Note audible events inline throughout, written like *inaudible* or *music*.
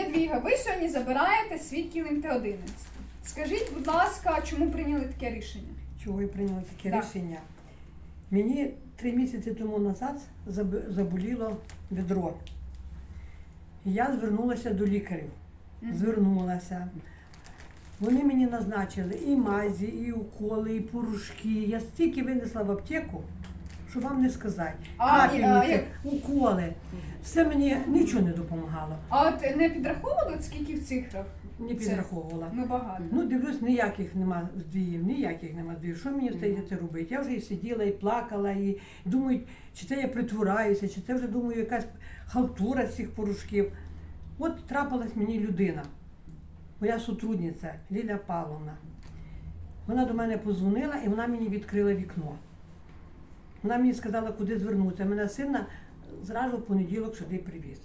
Ядвіга, ви сьогодні забираєте свій кілим Т-11. Скажіть, будь ласка, чому прийняли таке рішення? Чого ви прийняли таке Так. рішення? Мені три місяці тому назад заб- заболіло відро. Я звернулася до лікарів. Мгм. Звернулася. Вони мені назначили і мазі, і уколи, і порошки. Я стільки винесла в аптеку, що вам не сказати. А, і- а, як? уколи. Все мені нічого не допомагало. А от не підраховували, скільки в цифрах? Не Це- підраховувала. Ну багато. Ну, дивлюсь, ніяких нема здвіїв, ніяких нема здвіїв. Що мені стається робити? Я вже і сиділа, і плакала, і думаю, чи це я притвораюся, чи це вже думаю, якась халтура з цих порошків. От трапилась мені людина, моя сотрудниця Ліля Павловна. Вона до мене позвонила і вона мені відкрила вікно. Вона мені сказала, куди звернутися. Мене сина зразу в понеділок сюди привіз.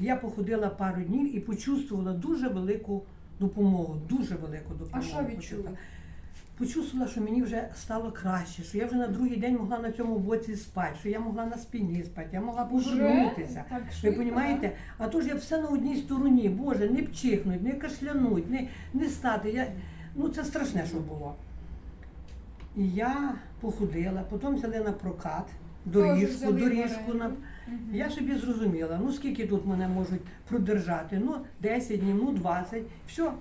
Я походила пару днів і почувствувала дуже велику допомогу, дуже велику допомогу. А що відчули? Почувствувала, що мені вже стало краще, що я вже на другий день могла на цьому боці спати, що я могла на спині спати, я могла повернутися. Ви розумієте? А то ж я все на одній стороні. Боже, не пчихнуть, не кашлянуть, не, не стати. Я... Ну це страшне, що було. І я похудила, потім взяли на прокат, доріжку, доріжку на. Я собі зрозуміла, ну скільки тут мене можуть продержати? Ну, 10 днів, ну 20. Все,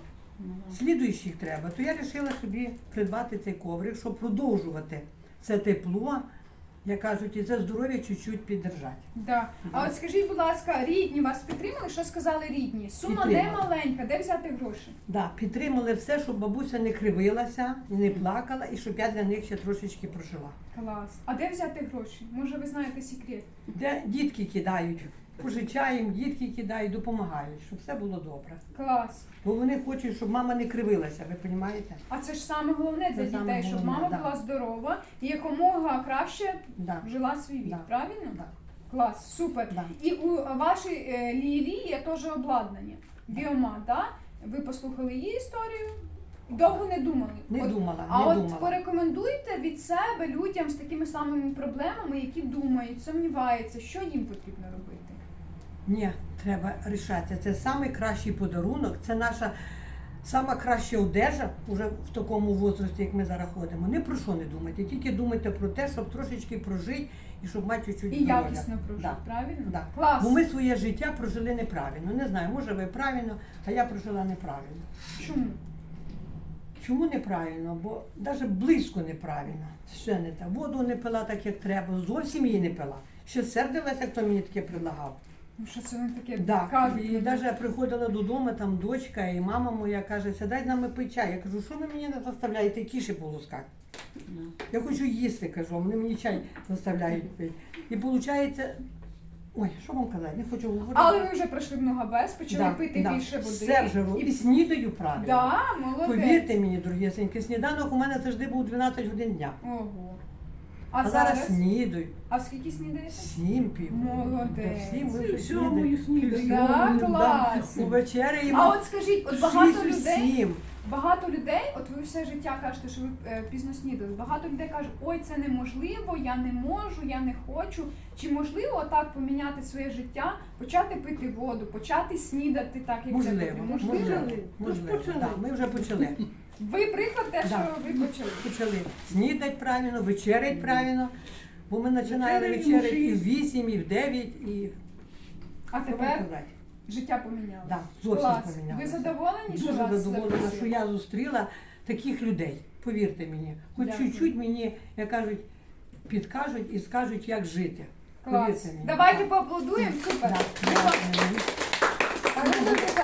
слідуючих треба. То я вирішила собі придбати цей коврик, щоб продовжувати це тепло, як кажуть, і за здоров'я чуть-чуть піддержати. Да. А от скажіть, будь ласка, рідні вас підтримали? Що сказали рідні? Сума не Підтримали. маленька, де взяти гроші? Да, підтримали все, щоб бабуся не кривилася, не плакала, і щоб я для них ще трошечки прожила. Клас. А де взяти гроші? Може, ви знаєте секрет? Де дітки кидають, пожичаємо, дітки кидають, допомагають, щоб все було добре. Клас. Бо вони хочуть, щоб мама не кривилася, ви розумієте? А це ж саме головне для Це саме дітей, щоб головне, мама да. була здорова і якомога краще Да. жила свій вік. Да. Правильно? Да. Клас, супер. Да. І у вашій е, Лілі є теж обладнання. Біома, да? Ви послухали її історію? Довго не думали. Не От- думала, А не от думала. порекомендуйте від себе людям з такими самими проблемами, які думають, сумніваються, що їм потрібно робити. Ні, треба рішати. Це найкращий подарунок, це наша сама краща одежа уже в такому возрасті, як ми зараз ходимо. Ні про що не думайте, тільки думайте про те, щоб трошечки прожити і щоб мати чуть-чуть І здоров'я. якісно прожити, Да. правильно? Да. Клас. Бо ми своє життя прожили неправильно. Не знаю, може ви правильно, а я прожила неправильно. Чому? Чому неправильно? Бо навіть близько неправильно. Ще не так. Воду не пила так, як треба, зовсім її не пила. Ще сердилася, хто мені таке предлагав. Ну що це вони таке Да. кажуть? І навіть я приходила додому, там дочка і мама моя каже, сідай з нами пий чай. Я кажу, що ви мені не заставляєте кіші полоскати? Я хочу їсти, кажу, а вони мені чай заставляють пити. І виходить, ой, що вам казати, не хочу говорити. Але ви вже пройшли много без, почали Да, пити да. більше води. Все вже і снідаю правильно. Да, молодець. Повірте мені, дорогесеньки, сніданок у мене завжди був 12 годин дня. Ого. А, зараз зараз? снідаю. А скільки снідаєте? Сім пів. Молодець. Та всім вже Сьомою снідаю. Да, клас. У вечері А от скажіть, от багато людей, Сім. Багато людей, от ви все життя кажете, що ви е, пізно снідали. Багато людей кажуть, ой, це неможливо, я не можу, я не хочу. Чи можливо отак поміняти своє життя, почати пити воду, почати снідати так, як це Можливо, потрібно? можливо, Можливо. можливо. Почали. Да, ми вже почали. *laughs* Ви приклад те, Да. що ви почали. Почали снідати правильно, вечерять правильно. Бо ми починали Вечерять вечеряти і в 8, і в 9, і А тепер? Життя поміняло. Да, зовсім Клас. помінялося. Ви задоволені, що Дуже вас задоволена, що я зустріла таких людей. Повірте мені, хоч Дякую. чуть-чуть мені, як кажуть, підкажуть і скажуть, як жити. Клас. Повірте мені. Давайте поаплодуємо, супер. Да. А ви будете-